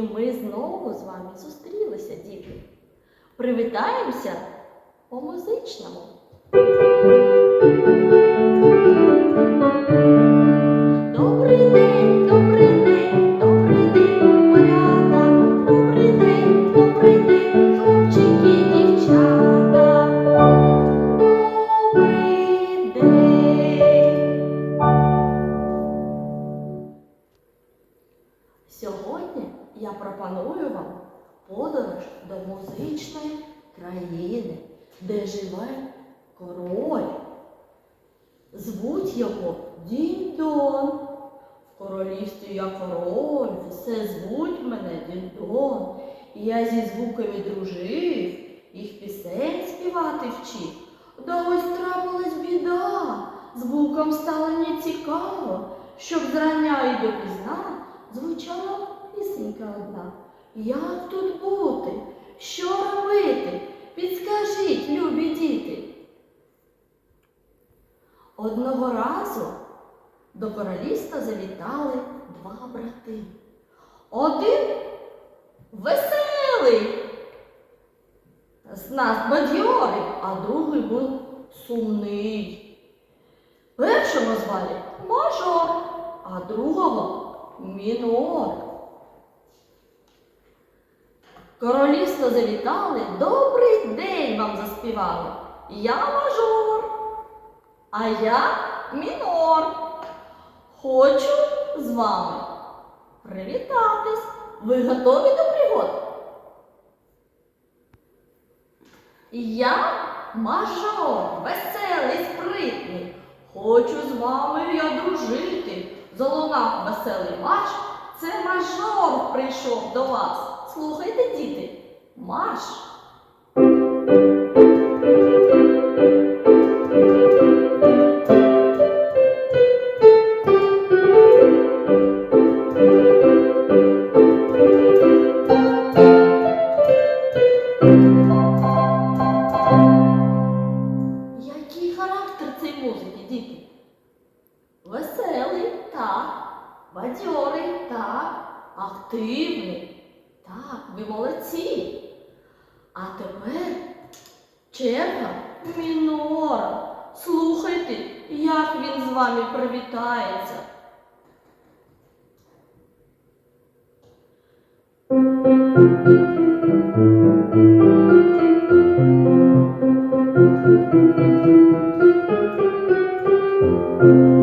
Сьогодні ми знову з вами зустрілися, діти. Привітаємося по музичному. Я пропоную вам подорож до музичної країни, де живе король. Звуть його Діндон. В королівстві я король, все звуть мене Діндон. І я зі звуками дружив, їх пісень співати вчив. Да ось трапилась біда, звуком стало нецікаво, щоб зрання і допізна звучала пісенька одна. Як тут бути? Що робити? Підскажіть, любі діти. Одного разу до королівства завітали два брати. Один веселий, з нас бадьорий, а другий був сумний. Першого звали мажор, а другого мінор. Королівство завітали, добрий день вам заспівали. Я мажор, а я мінор. Хочу з вами привітатись. Ви готові до пригод? Я мажор, веселий, спритний. Хочу з вами я дружити. Залунав веселий марш. Це мажор прийшов до вас. Слухайте, діти, марш. Який характер цієї музики, діти? Веселий, так. Бадьорий, так. Активний. Молодці. А тепер черга мінора. Слухайте, як він з вами привітається. Це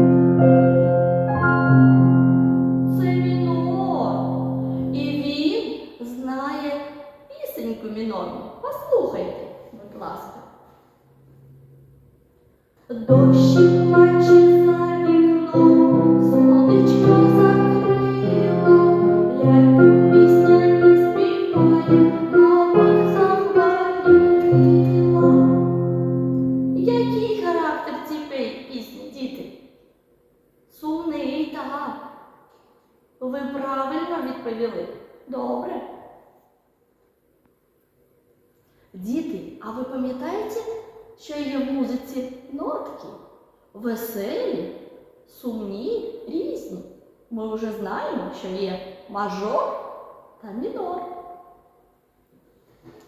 Ви правильно відповіли. Добре. Діти, а ви пам'ятаєте, що є в музиці нотки? Веселі, сумні, різні. Ми вже знаємо, що є мажор та мінор.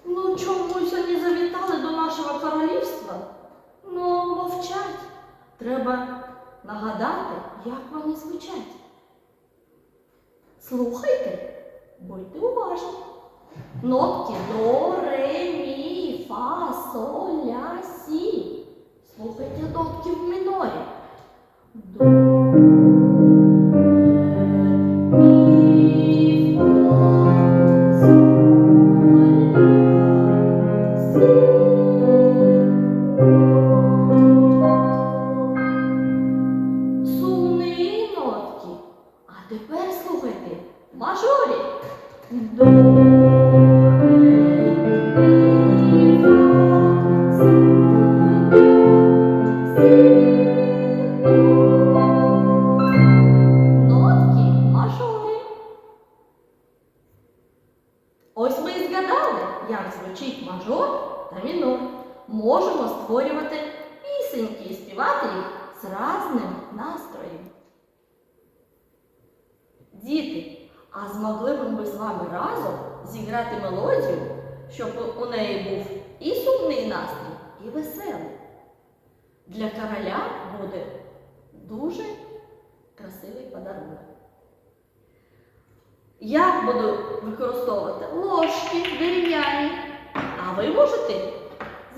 Ну, чомусь вони завітали до нашого королівства. Ну, мовчать. Треба нагадати, як вони звучать. Слухайте, будьте уважні. Нотки до, ре, мі, фа, соль, ля, сі. Слухайте нотки в минорі. До, та мінор. Можемо створювати пісеньки і співати їх з разним настроєм. Діти, а змогли б ми з вами разом зіграти мелодію, щоб у неї був і сумний настрій, і веселий. Для короля буде дуже красивий подарунок. Я буду використовувати ложки дерев'яні, а ви можете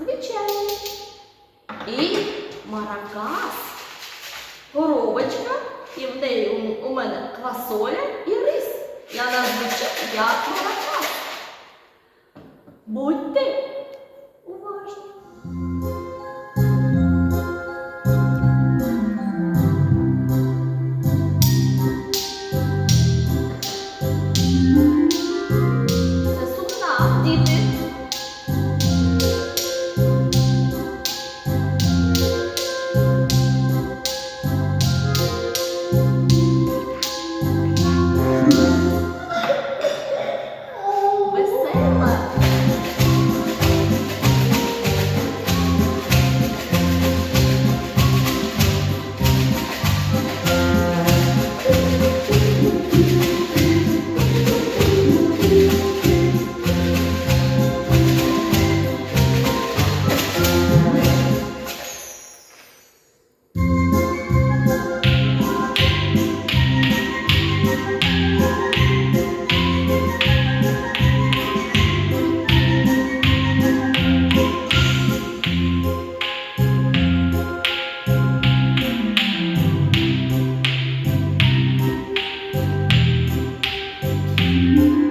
Звичайно. І маракас, коробочка, і в неї у- мене квасоля і рис. Я назву як маракас. Будьте Діти,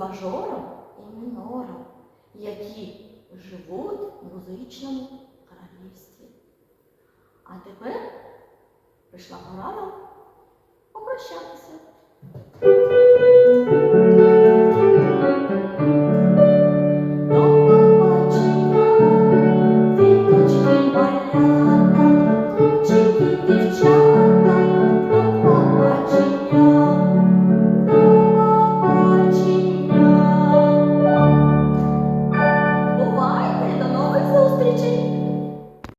мажором і мінором, які живуть в музичному королівстві. А тепер прийшла пора нам попрощатися.